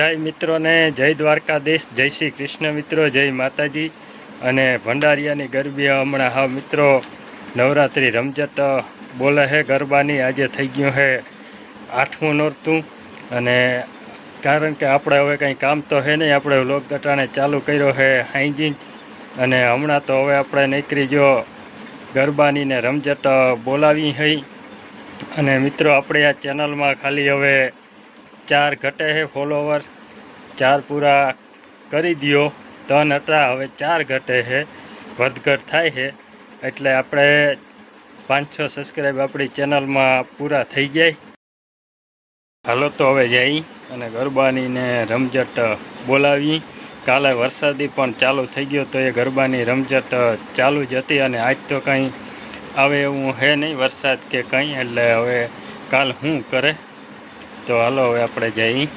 જય મિત્રોને જય દ્વારકાધીશ, જય શ્રી કૃષ્ણ મિત્રો, જય માતાજી. અને ભંડારિયાની ગરબી હમણાં હા મિત્રો નવરાત્રિ રમઝટ બોલે હે ગરબાની, આજે થઈ ગયું હે આઠમું નોરતું. અને કારણ કે આપણે હવે કંઈ કામ તો છે નહીં, આપણે લોક ગટાણે ચાલુ કર્યો હે હાઈજીન અને હમણાં તો હવે આપણે નીકળી જો ગરબાનીને રમઝટ બોલાવી હઈ. અને મિત્રો, આપણે આ ચેનલમાં ખાલી હવે ચાર ઘટે છે ફોલોવર ચાર પૂરા કરી દ્યો. ત્રણ હતા, હવે ચાર ઘટે છે વધઘટ થાય છે એટલે આપણે પાંચસો સબસ્ક્રાઈબ આપણી ચેનલમાં પૂરા થઈ જાય. હાલો તો હવે જઈ અને ગરબાનીને રમઝટ બોલાવી. કાલે વરસાદી પણ ચાલુ થઈ ગયો તો એ ગરબાની રમઝટ ચાલુ જ હતી અને આજ તો કંઈ આવે એવું હે નહીં વરસાદ કે કંઈ. એટલે હવે કાલ શું કરે? તો હાલો હવે આપણે જઈ.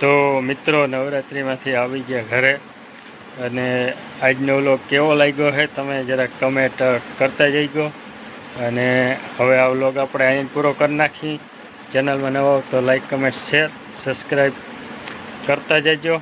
તો મિત્રો, નવરાત્રિમાંથી આવી ગયા ઘરે. અને આજનો વ્લોગ કેવો લાગ્યો છે તમે જરાક કમેન્ટ કરતા જઈજો. અને હવે આ વ્લોગ આપણે અહીં પૂરો કરી નાખી ચેનલમાં નવો તો લાઈક કમેન્ટ શેર સબસ્ક્રાઈબ કરતા જજો